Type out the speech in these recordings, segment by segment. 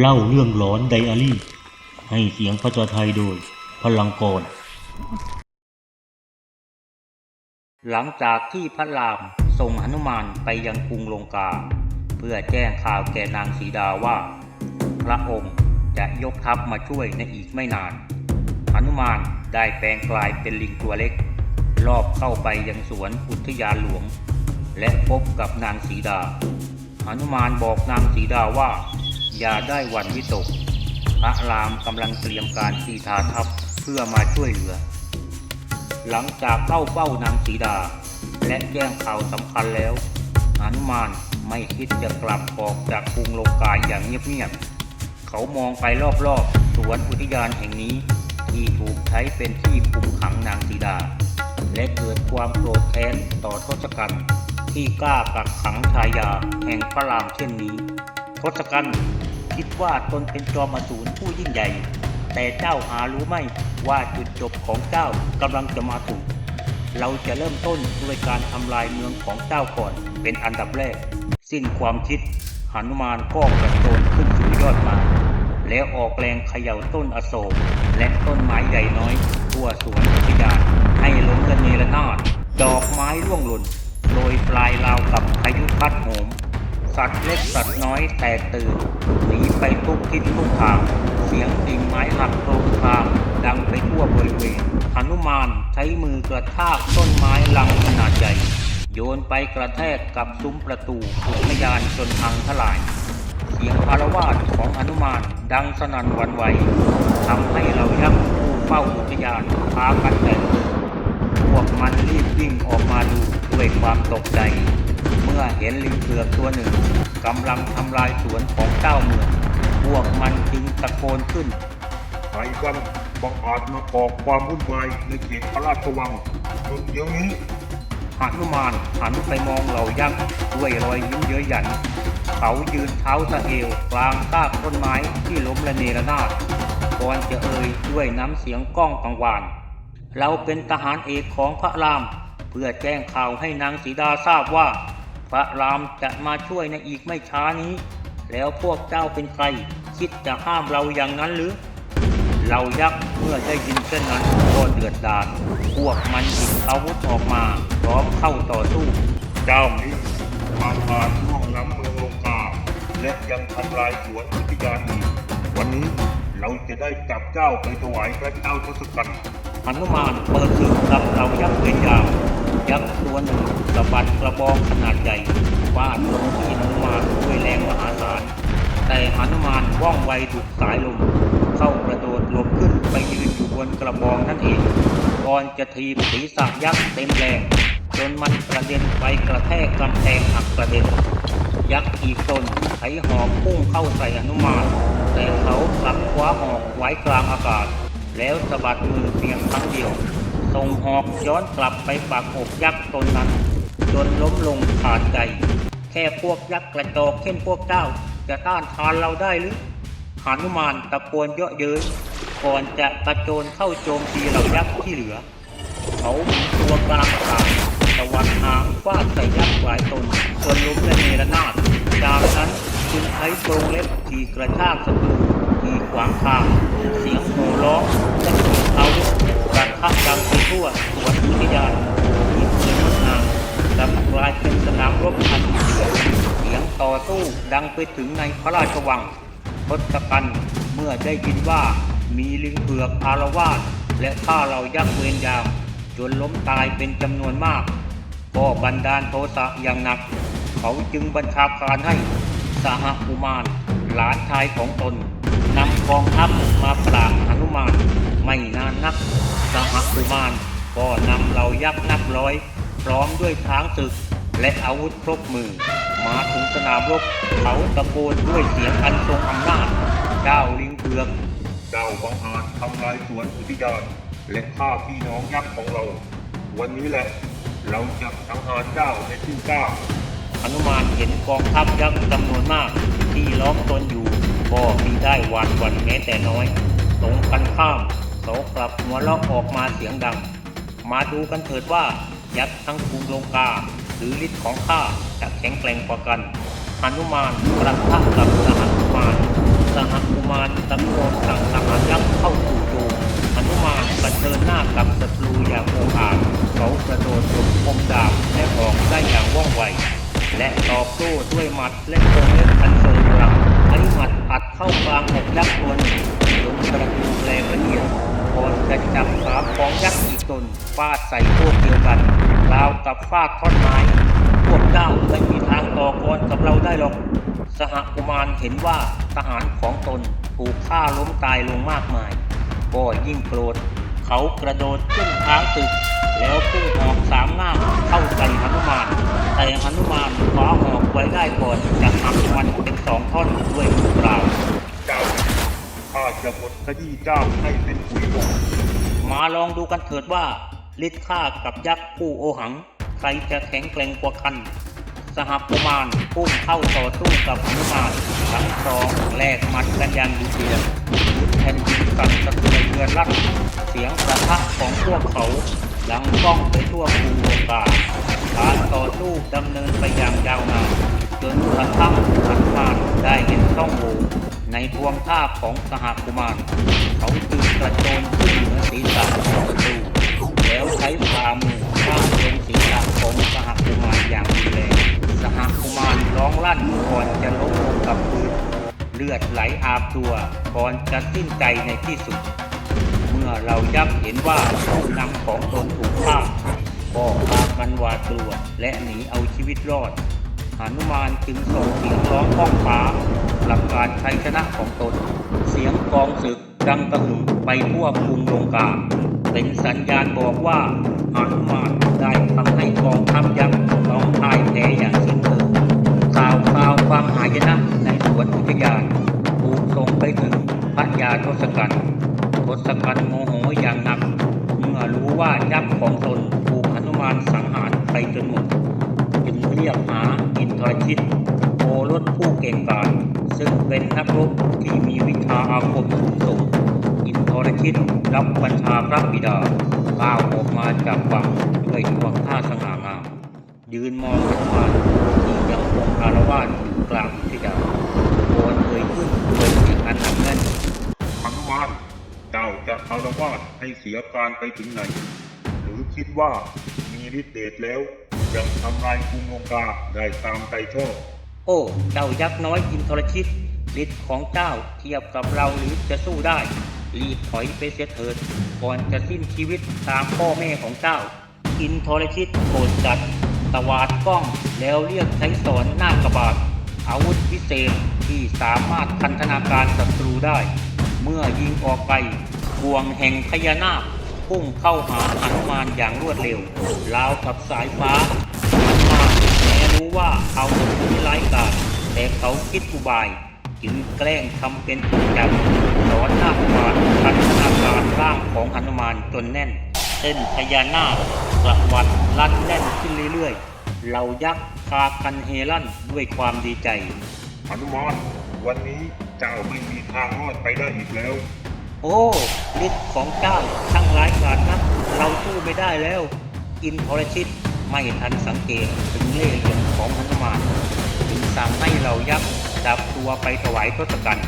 เล่าเรื่องหลอนไดอารี่ ให้เสียงภาษาไทยโดย พลังกร หลังจากที่พระรามส่งหนุมานไปยังกรุงลงกา เพื่อแจ้งข่าวแก่นางสีดาว่า พระองค์จะยกทัพมาช่วยในอีกไม่นานหนุมานได้แปลงกลายเป็นลิงตัวเล็ก รอบเข้าไปยังสวนอุทยานหลวง และพบกับนางสีดาหนุมานบอกนางสีดาว่า อย่าได้หวั่นวิตก พระรามกำลังเตรียมการทีทาทัพเพื่อมาช่วยเหลือ หลังจากเข้าเฝ้านางสีดา และแจ้งข่าวสำคัญแล้วหนุมานไม่คิดจะกลับออกจากกรุงโลกาอย่างเงียบๆ เขามองไปรอบๆ สวนอุทยานแห่งนี้ ที่ถูกใช้เป็นที่คุมขังนางสีดา และเกิดความโกรธแค้นต่อทศกัณฐ์ที่กล้ากักขังชายาแห่งพระรามเช่นนี้ทศกัณฐ์ คิดว่าตนเป็นจอมอสูรผู้ยิ่งใหญ่ แต่เจ้าหารู้ไหมว่าจุดจบของเจ้ากำลังจะมาถึงเราจะเริ่มต้นด้วยการทำลายเมืองของเจ้าก่อนเป็นอันดับแรก สิ้นความคิดหนุมานก็กระโจนขึ้นสู่ยอดไม้แล้วออกแรงเขย่าต้นอโศกและต้นไม้ใหญ่น้อย ทั่วสวนอุทยานให้ล้มระเนระนาดดอกไม้ร่วงหล่นโดยปลายราวกับพายุพัดโหม สัตว์เล็กสัตว์น้อยแตกตื่นหนีไปทุกทิศทุกทาง เสียงกิ่งไม้หักโครมครามดังไปทั่วบริเวณหนุมานใช้มือกระทากต้นไม้ลังขนาดใหญ่ โยนไปกระแทกกับซุ้มประตูอุทยานจนพังทลาย เสียงอารวาสของหนุมานดังสนั่นวันไหวทำให้เรายักษ์ผู้เฝ้าอุทยานพากันแตกพวกมันรีบวิ่งออกมาดูด้วยความตกใจ เมื่อเห็นลิงเผือกตัวหนึ่งกำลังทำลายสวนของเจ้าเมืองพวกมันจึงตะโกนขึ้นใครกันบังอาจมาก่อความวุ่นวายในเขตพระราชวังหยุดเดี๋ยวนี้หนุมานหันไปมองเหล่ายักษ์ด้วยรอยยิ้มเย้ยหยัน เขายืนเท้าสะเอวกลางซากต้นไม้ที่ล้มระเนระนาดก่อนจะเอ่ยด้วยน้ำเสียงก้องกังวาน เราเป็นทหารเอกของพระราม เพื่อแจ้งข่าวให้นางสีดาทราบว่า พระรามจะมาช่วยในอีกไม่ช้านี้ แล้วพวกเจ้าเป็นใคร คิดจะห้ามเราอย่างนั้นหรือ เรายักษ์เมื่อได้ยินเช่นนั้นก็เดือดดาลพวกมันหยิบอาวุธออกมาพร้อมเข้าต่อสู้ เจ้านี้มาผ่านล่วงล้ำเมืองลงกาและยังทำลายสวนอุทยานอีกวันนี้เราจะได้จับเจ้าไปถวายพระเจ้าทศกัณฐ์หนุมานเปิดศึกกับเรายักษ์เวียนยาว ยักษ์ตัวหนึ่งสะบัดกระบองขนาดใหญ่ฟาดลงที่หนุมานด้วยแรงมหาศาลแต่หนุมานว่องไวดุดสายลม เข้ากระโดดหลบขึ้นไปยืนอยู่บนกระบองนั่นเองก่อนจะทีบศีรษะยักษ์เต็มแรงจนมันกระเด็นไปกระแทกกำแพงหักกระเด็น ยักษ์อีกตนใช้หอกพุ่งเข้าใส่หนุมาน แต่เขากลับคว้าหอกไว้กลางอากาศ แล้วสะบัดมือเพียงครั้งเดียว ส่งหอกย้อนกลับไปปากอกยักษ์ตนนั้น จนล้มลงขาดใจ แค่พวกยักษ์กระจอกเช่นพวกเจ้า จะต้านทานเราได้หรือหานุมานตะโกนเยาะเย้ยก่อนจะกระโจนเข้าโจมตีเหล่ายักษ์ที่เหลือ เขาหมุนตัวกลางอากาศตะวันหางฟาดใส่ยักษ์หลายตนจนล้มระเนรนาดจากนั้นจึงใช้โครงเล็บทีกระชากศัตรูทีขวางทาง เสียงโห่ร้องและเสียงอาวุธ การฆ่าดังไปทั่วสวนอุทยานที่เคยงดงามกลับกลายเป็นสนามรบทันทีเสียงต่อสู้ดังไปถึงในพระราชวังทศกัณฐ์เมื่อได้ยินว่ามีลิงเผือกอารวาสและฆ่าเรายักษ์เวรยามจนล้มตายเป็นจำนวนมากก็บันดาลโทสะอย่างหนัก เขาจึงบัญชาการให้สหกุมารหลานชายของตน นำกองทัพมาปราบหนุมานไม่นานนักสหกุมารก็นำเหล่ายักษ์นับร้อย พร้อมด้วยช้างศึกและอาวุธครบมือ มาถึงสนามรบเขาตะโกนด้วยเสียงอันทรงอำนาจเจ้าลิงเผือกเจ้าบังอาจทำลายสวนอุทยานและฆ่าพี่น้องยักษ์ของเรา วันนี้แหละเราจะสังหารเจ้าในที่เจ้าหนุมานเห็นกองทัพยักษ์จำนวนมากที่ล้อมตนอยู่ ก็มีได้วาดหวั่นแม้แต่น้อย ตรงกันข้ามเขากลับหัวเราะออกมาเสียงดัง มาดูกันเถิดว่า ยักษ์ทั้งกรุงลงกา หรือฤทธิ์ของข้าจะแข็งแกร่งกว่ากันหนุมานประทะกับสหนุมานสหกุมารตะโกนสั่งทหารยักษ์เข้าสู่โจมหนุมานเผชิญหน้ากับศัตรูอย่างโองอาจเขากระโดดหลบคมดาบและออกได้อย่างว่องไวและตอบโต้ด้วยหมัดและโคงเล็บอันทรงพลัง หมัดอัดเข้ากลางอกยักษ์ตัวหนึ่งกระดูกแรงละเอียดก่อนจะจับขาของยักษ์อีกตนฟาดใส่พวกเดียวกันราวกับฟาดท่อนไม้พวกเจ้าไม่มีทางต่อกรกับเราได้หรอก สหกุมารเห็นว่าทหารของตนถูกฆ่าล้มตายลงมากมาย ก็ยิ่งโกรธ เขากระโดดขึ้นท้างตึก แล้วพุ่งหอกสามง่าเข้าใส่หนุมาน แต่หนุมานคว้าหอกไว้ได้ก่อนจะหักมันเป็นสองท่อนด้วยมือเปล่าเจ้าข้าจะหมดขยี้เจ้าให้เป็นปุ๋ยบกมาลองดูกันเถิดว่าฤทธิ์ข้ากับยักษ์ผู้โอหัง ใครจะแข็งแกร่งกว่ากัน สหกุมารพุ่งเข้าต่อสู้กับหนุมานทั้งสองแลกหมัดกันอย่างดุเดือดแผ่นดินสั่นสะเทือนเรือนลั่นเสียงประทะของพวกเขา ดังก้องไปทั่วกรุงโลกาการต่อสู้ดำเนินไปอย่างยาวนานจนกระทั่งหนุมานได้เห็นช่องโหว่ในพวงท่าของสหกุมาร เขาจึงกระโจนขึ้นเหนือศีรษะของศัตรูแล้วใช้ฝ่ามือข้ามลงศีรษะของสหกุมารอย่างรุนแรงสหกุมารร้องลั่นก่อนจะล้มลงกับพื้นเลือดไหลอาบตัวก่อนจะสิ้นใจในที่สุด มื่อเรายักเห็นว่าผู้นำของตนถูกฆ่าก็พากันหวาดกลัวและหนีเอาชีวิตรอดหนุมานจึงส่งเสียงร้องก้องฟ้าหลักการชัยชนะของตน เสียงกองศึกดังกระหึ่มไปทั่วกรุงลงกาเป็นสัญญาณบอกว่าหนุมานได้ทำให้กองทัพยักษ์ต้องพ่ายแพ้อย่างสิ้นเชิงข่าวข่าวความหายนะในสวนอุทยานถูกส่งไปถึงพระยาทศกัณฐ์ ทศกัณฐ์โมโหอย่างหนัก เมื่อรู้ว่ายักษ์ของตนถูกหนุมานสังหารไปจนหมด จึงเรียกหาอินทรชิตโอรสผู้เก่งกาจซึ่งเป็นนักรบที่มีวิชาอาคมสูงส่ง อินทรชิตรับบัญชาพระบิดาก้าวออกมาจากวังด้วยดวงท่าสง่างามยืนมองหนุมานที่ยังคงอารวาสอยู่กลางาจะอารวาสให้เสียการไปถึงไหน หรือคิดว่ามีฤทธิ์เดชแล้ว ยังทำลายกรุงลงกาได้ตามใจชอบโอ้เจ้ายักษ์น้อยอินทรชิตฤทธิ์ของเจ้าเทียบกับเราหรือจะสู้ได้ รีบถอยไปเสียเถิด ก่อนจะสิ้นชีวิตตามพ่อแม่ของเจ้า อินทรชิตโกรธจัดตวาดกล้องแล้วเรียกใช้สอนหน้ากระบาดอาวุธพิเศษที่สามารถพันธนาการศัตรูได้ เมื่อยิงออกไป บ่วงแห่งพญานาคพุ่งเข้าหาหนุมานอย่างรวดเร็วราวกับสายฟ้าหนุมานแม้รู้ว่าเขาเป็นร้ายกาจแต่เขาคิดอุบาย จึงแกล้งทำเป็นถูกจับสอนหน้ากุมารพันธนาการร่างของหนุมานจนแน่นเส้นพญานาคกระวัดลั่นแน่นขึ้นเรื่อยๆเหล่ายักษ์พากันเฮลั่นด้วยความดีใจหนุมานวันนี้เจ้าไม่มีทางรอดไปได้อีกแล้ว โอ้ฤทธิ์ของเจ้าช่างร้ายกาจนักเราสู้ไม่ได้แล้ว อินทรชิตไม่ทันสังเกตถึงเล่ห์เหลี่ยมของหนุมานจึงสั่งให้เหล่ายักษ์จับตัวไปถวายทศกัณฐ์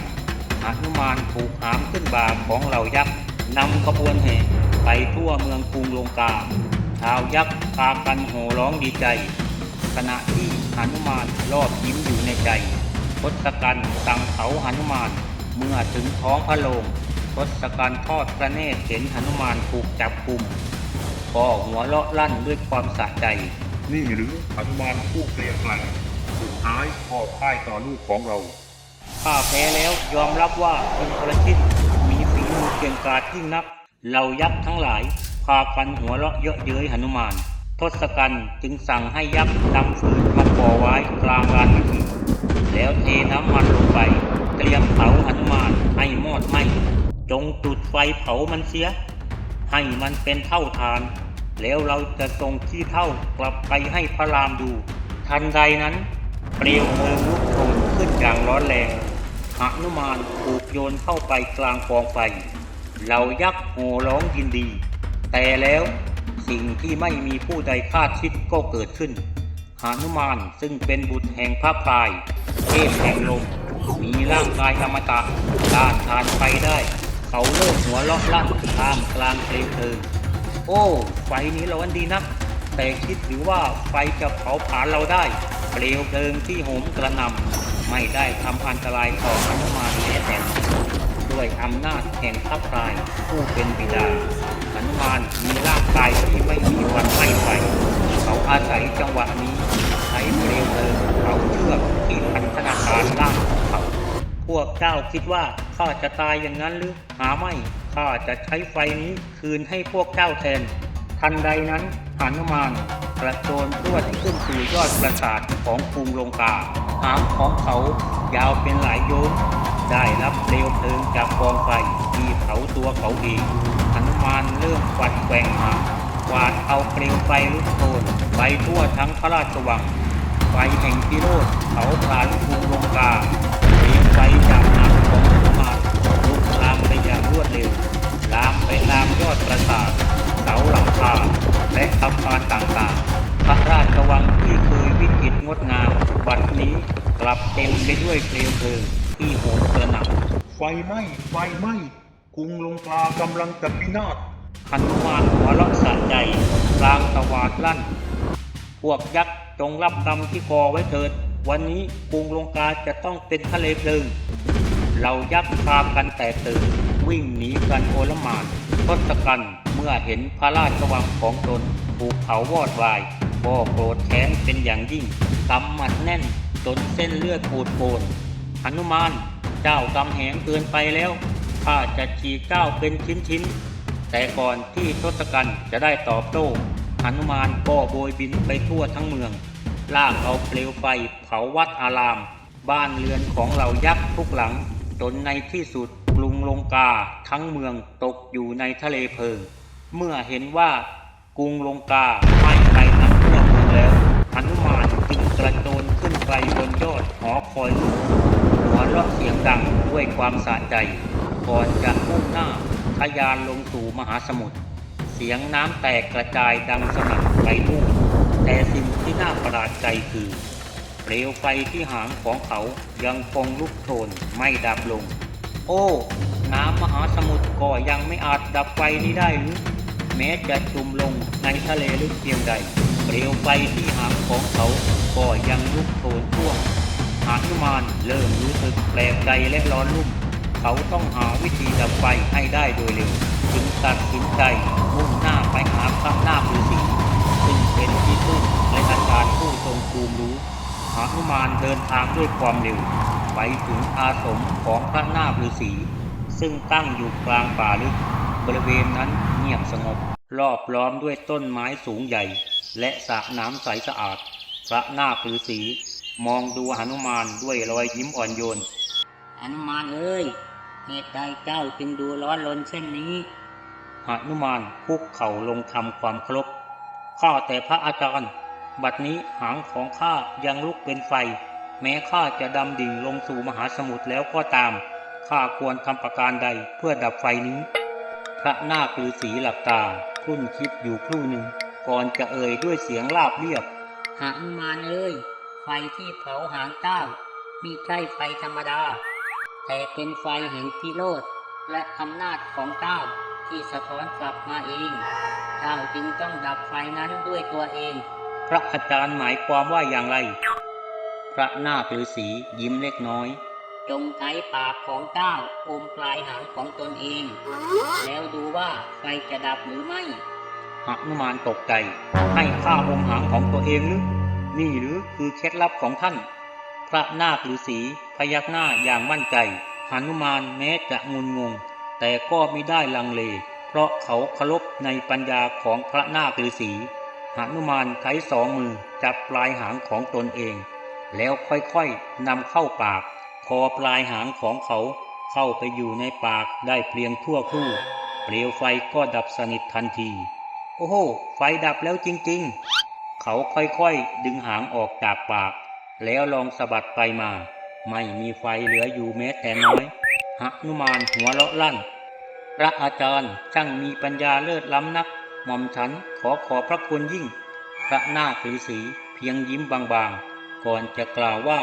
หนุมานถูกหามขึ้นบาของเหล่ายักษ์นำขบวนแห่ไปทั่วเมืองกรุงลงกาชาวยักษ์พากันโห่ร้องดีใจ ขณะที่หนุมานรอบยิ้มอยู่ในใจทศกัณฐ์สั่งเผาหนุมานเมื่อถึงท้องพระโรง ทศกัณฐ์ทอดพระเนตรเห็นหนุมานถูกจับกุมก็หัวเราะลั่นด้วยความสะใจ นี่หรือหนุมานผู้เกลียดกลั่นสุดท้ายพ่อพ่ายต่อลูกของเราข้าแพ้แล้วยอมรับว่าอินทระชิตมีฝีมือเก่งกาจยิ่งนักเรายักษ์ทั้งหลายพากันหัวเราะเยาะเย้ยหนุมาน ทศกัณฐ์จึงสั่งให้ยักษ์นำฟืนมาก่อไว้กลางลานพิธีแล้วเทน้ำมันลงไป เตรียมเผาหนุมานให้มอดไหม จงจุดไฟเผามันเสีย ให้มันเป็นเท่าทาน แล้วเราจะส่งขี้เท่ากลับไปให้พระรามดู ทันใดนั้น เปลวเพลิงลุกโชนขึ้นอย่างร้อนแรงหนุมานถูกโยนเข้าไปกลางกองไฟเหล่ายักษ์โห่ร้องยินดี แต่แล้วสิ่งที่ไม่มีผู้ใดคาดคิดก็เกิดขึ้นหนุมานซึ่งเป็นบุตรแห่งพระพรายเทพแห่งลมมีร่างกายอมตะต้านทานไฟได้ เขาเริ่มหัวเราะลั่นท่ามกลางเปลวเพลิงโอ้ไฟนี้ร้อนดีนัก แต่คิดหรือว่าไฟจะเผาผลาญเราได้ เปลวเพลิงที่โหมกระนำไม่ได้ทำอันตรายต่อหนุมานแม้แต่น้อยด้วยอำนาจแห่งพระพรายผู้เป็นบิดาหนุมานมีร่างกายที่ไม่มีวันไหม้ไฟเขาอาศัยจังหวะนี้ใช้เปลวเพลิงเอาเชือกที่พันธนาการล่าง พวกเจ้าคิดว่าข้าจะตายอย่างนั้นหรือหาไม่ข้าจะใช้ไฟนี้คืนให้พวกเจ้าแทน ทันใดนั้นหานุมานกระโจนรวดขึ้นสู่ยอดปราสาทของกรุงลงกาหางของเขายาวเป็นหลายโยนได้รับเปลวเพลิงจากกองไฟที่เผาตัวเขาเองหนุมานเริ่มฟัดแกว่งหางกวาดเอาเปลวไฟลุกโชนไปทั่วทั้งพระราชวังไฟแห่งพิโรธเผาผลาญกรุงลงกา ฟจากหางของหุมาลุกลามไปอย่างรวดเร็ว ลามไปตามยอดปราสาทเสาหลังคาและอาคารต่างๆ พระราชวังที่เคยวิจิตรงดงามบัดนี้กลับเต็มไปด้วยเปลวเพลิงที่โหมกระหน่ำไฟไหม้ไฟไหม้กรุงลงกากำลังจะพินาศหนุมานหัวเราะสะใจกลางตวาดลั่น พวกยักษ์จงรับกรรมที่ก่อไว้เถิด วันนี้กรุงลงกาจะต้องเป็นทะเลเพลิง เรายักษ์พากันแตกตื่นวิ่งหนีกันโอลมานทศกัณฐ์เมื่อเห็นพระราชวังของตนถูกเผาวอดวายก็โกรธแค้นเป็นอย่างยิ่งกำหมัดแน่นจนเส้นเลือดปูดโปนหนุมาน เจ้ากำแหงเกินไปแล้วข้าจะฉีกเจ้าเป็นชิ้นๆ แต่ก่อนที่ทศกัณฐ์จะได้ตอบโต้หนุมานก็โบยบินไปทั่วทั้งเมือง ลากเอาเปลวไฟเผาวัดอาราม บ้านเรือนของเหล่ายักษ์ทุกหลัง จนในที่สุดกรุงลงกาทั้งเมืองตกอยู่ในทะเลเพลิง เมื่อเห็นว่ากรุงลงกาไม้ไปทั้งทั่วเมืองแล้วหนุมานจึงกระโจนขึ้นไปบนยอดหอคอยหลวงหัวเราะเสียงดังด้วยความสะใจ ก่อนจะมุ่งหน้าทะยานลงสู่มหาสมุทรเสียงน้ำแตกกระจายดังสนั่นไปทั่วแต่สิ่ง น่าประหลาดใจคือ เปลวไฟที่หางของเขายังคงลุกโชนไม่ดับลง โอ้ น้ำมหาสมุทรก็ยังไม่อาจดับไฟนี้ได้หรือแม้จะจุ่มลงในทะเลลึกเพียงใด เปลวไฟที่หางของเขาก็ยังลุกโชนท่วมหานุมานเริ่มรู้สึกแปลกใจและร้อนรุ่ม เขาต้องหาวิธีดับไฟให้ได้โดยเร็ว จึงตัดสินใจมุ่งหน้าไปหาพระนาคฤาษีซึ่ง เป็นที่พึ่งและอาจารย์ผู้ทรงภูมิรู้หานุมานเดินทางด้วยความเร็ว ไปถึงอาสมของพระนาคฤาษีซึ่งตั้งอยู่กลางป่าลึก บริเวณนั้นเงียบสงบ รอบล้อมด้วยต้นไม้สูงใหญ่ และสระน้ำใสสะอาด พระนาคฤาษีมองดูหนุมานด้วยรอยยิ้มอ่อนโยนอนุมานเอ้ยเหตุใดเจ้าจึงดูร้อนรนเช่นนี้หนุมานคุกเข่าลงทำความเคารพ ข้าแต่พระอาจารย์ บัดนี้หางของข้ายังลุกเป็นไฟ แม้ข้าจะดำดิ่งลงสู่มหาสมุทรแล้วก็ตาม ข้าควรทำประการใดเพื่อดับไฟนี้ พระนาคฤาษีหลับตาครุ่นคิดอยู่ครู่หนึ่ง ก่อนจะเอ่ยด้วยเสียงราบเรียบ หานุมานเอ้ยไฟที่เผาหางเจ้ามีใช่ไฟธรรมดา แต่เป็นไฟแห่งพิโรธและอำนาจของเจ้าที่สะท้อนกลับมาเอง เจ้าจึงต้องดับไฟนั้นด้วยตัวเอง พระอาจารย์หมายความว่าอย่างไร พระนาคฤาษียิ้มเล็กน้อย จงใช้ปากของเจ้าอมปลายหางของตนเอง แล้วดูว่าไฟจะดับหรือไม่หนุมานตกใจ ให้ข้าอมหางของตัวเองหรือนี่หรือคือเคล็ดลับของท่าน พระนาคฤาษีพยักหน้าอย่างมั่นใจหนุมานแม้จะงุนงง แต่ก็ไม่ได้ลังเล เพราะเขาเคารพในปัญญาของพระนาคฤาษีหนุมานใช้สองมือจับปลายหางของตนเอง แล้วค่อยๆนำเข้าปาก พอปลายหางของเขาเข้าไปอยู่ในปากได้เพียงทั่วครู่ เปลวไฟก็ดับสนิททันที โอ้โห ไฟดับแล้วจริงๆ เขาค่อยๆ ดึงหางออกจากปาก แล้วลองสะบัดไปมา ไม่มีไฟเหลืออยู่แม้แต่น้อยหนุมานหัวเราะลั่น พระอาจารย์ช่างมีปัญญาเลิศล้ำนัก หม่อมฉันขอขอบพระคุณยิ่ง พระนาคฤาษีเพียงยิ้มบางๆ ก่อนจะกล่าวว่า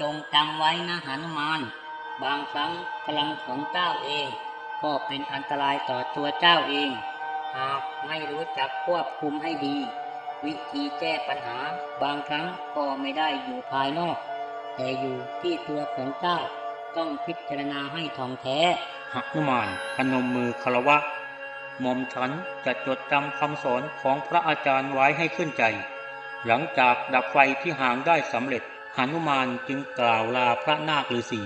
จงจำไว้นะหนุมาน บางครั้งพลังของเจ้าเอง ก็เป็นอันตรายต่อตัวเจ้าเอง หากไม่รู้จักควบคุมให้ดี วิธีแก้ปัญหา บางครั้งก็ไม่ได้อยู่ภายนอก แต่อยู่ที่ตัวของเจ้าต้องพิจารณาให้ท่องแท้ หนุมานพนมมือคารวะหม่อมฉันจะจดจำคำสอนของพระอาจารย์ไว้ให้ขึ้นใจ หลังจากดับไฟที่ห่างได้สำเร็จหนุมานจึงกล่าวลาพระนาคฤาษี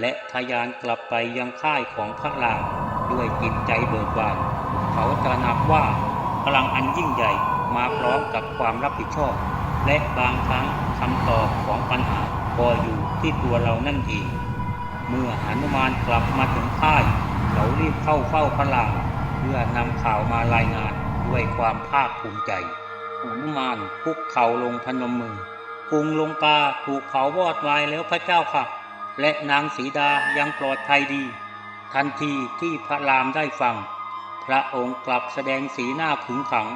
และทะยานกลับไปยังค่ายของพระรามด้วยจิตใจเบิกบาน เขาตระหนักว่าพลังอันยิ่งใหญ่มาพร้อมกับความรับผิดชอบ และบางครั้งคำตอบของปัญหาก็อยู่ที่ตัวเรานั่นเอง เมื่อหนุมานกลับมาถึงค่าย เขารีบเข้าเฝ้าพระรามเพื่อนำข่าวมารายงานด้วยความภาคภูมิใจหนุมานคุกเข่าลงพนมมือกรุงลงกาถูกเผาวอดวายแล้วพระเจ้าค่ะ และนางสีดายังปลอดภัยดี ทันทีที่พระรามได้ฟัง พระองค์กลับแสดงสีหน้าขึงขัง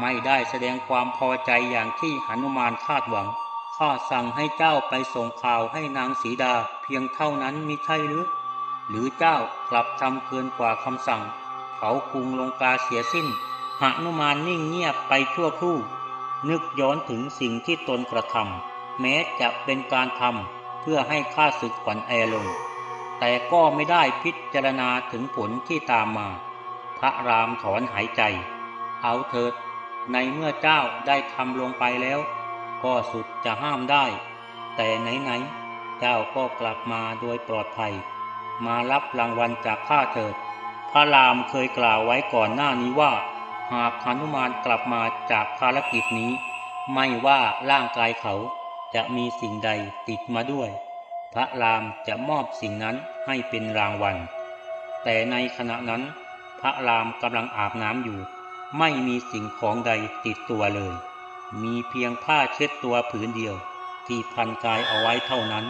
ไม่ได้แสดงความพอใจอย่างที่หนุมานคาดหวัง ข้าสั่งให้เจ้าไปส่งข่าวให้นางสีดา เพียงเท่านั้นมิใช่หรือ หรือเจ้ากลับทำเกินกว่าคำสั่ง เขากรุงลงกาเสียสิ้นหนุมานนิ่งเงียบไปชั่วครู่ นึกย้อนถึงสิ่งที่ตนกระทำแม้จะเป็นการทำเพื่อให้ข้าศึกขวัญแอลง แต่ก็ไม่ได้พิจารณาถึงผลที่ตามมา พระรามถอนหายใจ เอาเถิด ในเมื่อเจ้าได้ทำลงไปแล้ว ก็สุดจะห้ามได้ แต่ไหนๆ เจ้าก็กลับมาโดยปลอดภัย มารับรางวัลจากข้าเถิด พระรามเคยกล่าวไว้ก่อนหน้านี้ว่า หากหนุมานกลับมาจากภารกิจนี้ ไม่ว่าร่างกายเขาจะมีสิ่งใดติดมาด้วย พระรามจะมอบสิ่งนั้นให้เป็นรางวัล แต่ในขณะนั้น พระรามกำลังอาบน้ำอยู่ ไม่มีสิ่งของใดติดตัวเลย มีเพียงผ้าเช็ดตัวผืนเดียว ที่พันกายเอาไว้เท่านั้น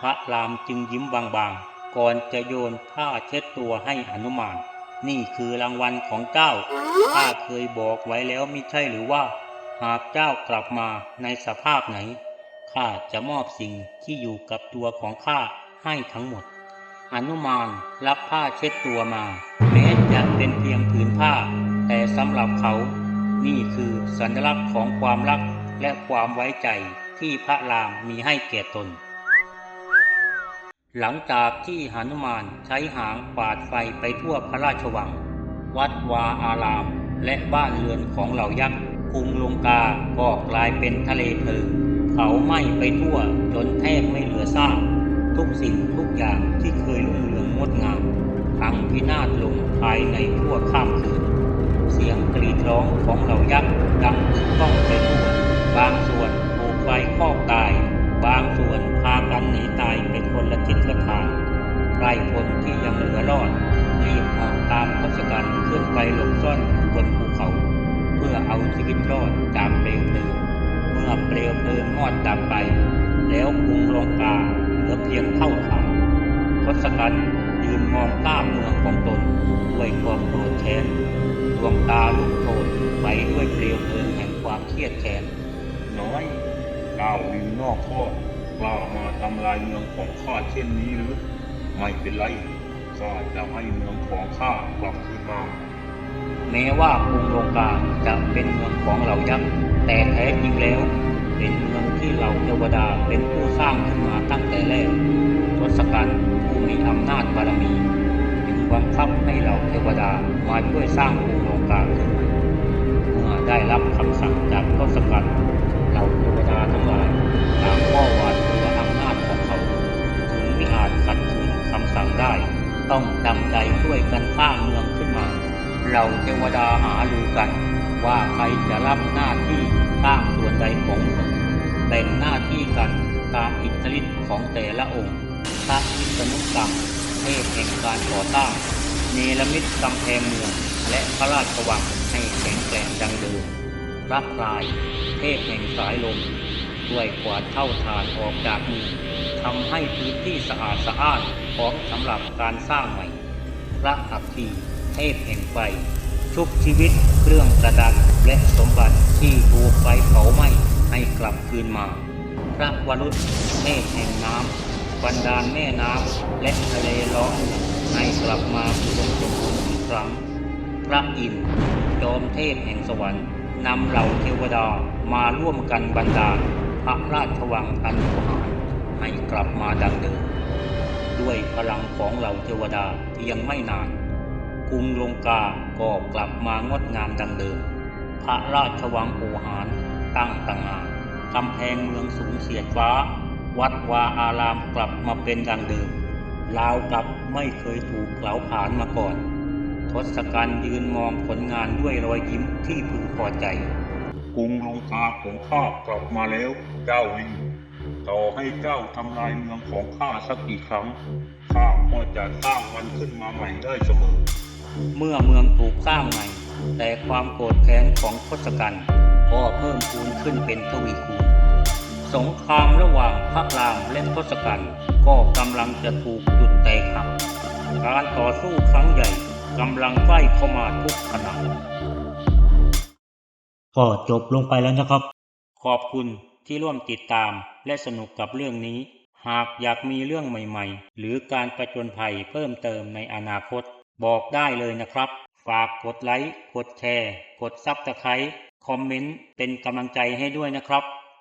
พระรามจึงยิ้มบางๆ ก่อนจะโยนผ้าเช็ดตัวให้อนุมาน นี่คือรางวัลของเจ้า ข้าเคยบอกไว้แล้วมิใช่หรือว่า หากเจ้ากลับมาในสภาพไหน ข้าจะมอบสิ่งที่อยู่กับตัวของข้าให้ทั้งหมด อนุมานรับผ้าเช็ดตัวมา แม้จะเป็นเพียงผืนผ้า แต่สำหรับเขา นี่คือสัญลักษณ์ของความรักและความไว้ใจที่พระรามมีให้แก่ตน หลังจากที่หนุมานใช้หางปาดไฟไปทั่วพระราชวัง วัดวาอาราม และบ้านเรือนของเหล่ายักษ์กรุงลงกาก็กลายเป็นทะเลเพลิงเผาไหม้ไปทั่วจนแทบไม่เหลือซากทุกสิ่งทุกอย่างที่เคยรุ่งเรืองงดงามพังพินาศลงภายในทั่วข้ามคืน เสียงกรีดร้องของเหล่ายักษ์ดังกึกก้องไปทั่วบางส่วนถูกไฟคอกตาย ละทิศละทางไพร่พลที่ยังเหลือรอดรีบออกตามทศกัณฐ์ขึ้นไปหลบซ่อนอยู่บนภูเขา เพื่อเอาชีวิตรอดจากเปลวเพลิงเมื่อเปลวเพลิงมอดดับไป แล้วกรุงลงกาเหลือเพียงเท่าฐานทศกัณฐ์ยืนมองข้ามเมืองของตนด้วยความโกรธแค้นดวงตาลุกโชนไปด้วยเปลวเพลิงแห่งความเครียดแค้นน้อยก้าวลิงนอกข้อกล้ามา ทำลายเมืองของข้าเช่นนี้หรือ ไม่เป็นไรข้าจะให้เมืองของข้ากลับคืนมา แม้ว่ากรุงลกาจะเป็นเมืองของเหล่ายักษ์แต่แท้จริงแล้ว เป็นเมืองที่เหล่าเทวดาเป็นผู้สร้างขึ้นมาตั้งแต่แรกทศกัณฐ์ผู้มีอำนาจบารมีจึงบังคับให้เหล่าเทวดามาช่วยสร้างกรุงลกาขึ้นเมื่อได้รับคำสั่งจากทศกัณฐ์เหล่าเทวดาทั้งหลายต่างก็หวาด ได้ ต้องจำใจช่วยกันสร้างเมืองขึ้นมา เราเทวดาหารือกัน ว่าใครจะรับหน้าที่สร้างส่วนใดของเมืองแบ่งหน้าที่กันตามอิทธิฤทธิ์ของแต่ละองค์พระวิษณุกรรมเทพแห่งการก่อตั้งเนรมิตกำแพงเมือง และพระราชวังให้แข็งแกร่งดังเดิมพระพราย เทพแห่งสายลม ช่วยกวาดเท่าทานออกจากมือทำให้พื้นที่สะอาดสะอ้านพร้อมสำหรับการสร้างใหม่ พระอัคคีเทพแห่งไฟชุบชีวิตเครื่องประดับและสมบัติที่ถูกไฟเผาไหม้ให้กลับคืนมา พระวรุษเทพแห่งน้ำบันดาลแม่น้ำและทะเลล้อมเมืองให้กลับมาอุดมสมบูรณ์อีกครั้ง พระอินทร์จอมเทพแห่งสวรรค์นำเหล่าเทวดามาร่วมกันบันดา ระราชวังอันโอหารให้กลับมาดังเดิมด้วยพลังของเหล่าเทวดาเพียงไม่นานกรุงลงกาก็กลับมางดงามดังเดิม พระราชวังโอหารตั้งต่างหากกำแพงเมืองสูงเสียดฟ้า วัดวาอารามกลับมาเป็นดังเดิมลาวกับไม่เคยถูกเผาผลาญมาก่อน ทศกัณฐ์ยืนมองผลงานด้วยรอยยิ้มที่พึงพอใจ กรุงลงกาของข้ากลับมาแล้วเจ้าลิงต่อให้เจ้าทำลายเมืองของข้าสักกี่ครั้งข้าก็จะสร้างมันขึ้นมาใหม่ได้เสมอ เมื่อเมืองถูกสร้างใหม่ แต่ความโกรธแค้นของทศกัณฐ์ก็เพิ่มพูนขึ้นเป็นทวีคูณ สงครามระหว่างพระรามและทศกัณฐ์ก็กำลังจะถูกจุดแตกหักการต่อสู้ครั้งใหญ่กำลังใกล้เข้ามาทุกขณะ ก็จบลงไปแล้วนะครับ ขอบคุณที่ร่วมติดตามและสนุกกับเรื่องนี้ หากอยากมีเรื่องใหม่ๆ หรือการประจนภัยเพิ่มเติมในอนาคต บอกได้เลยนะครับ ฝากกดไลค์ กดแชร์ กดซับสไครต์คอมเมนต์เป็นกำลังใจให้ด้วยนะครับ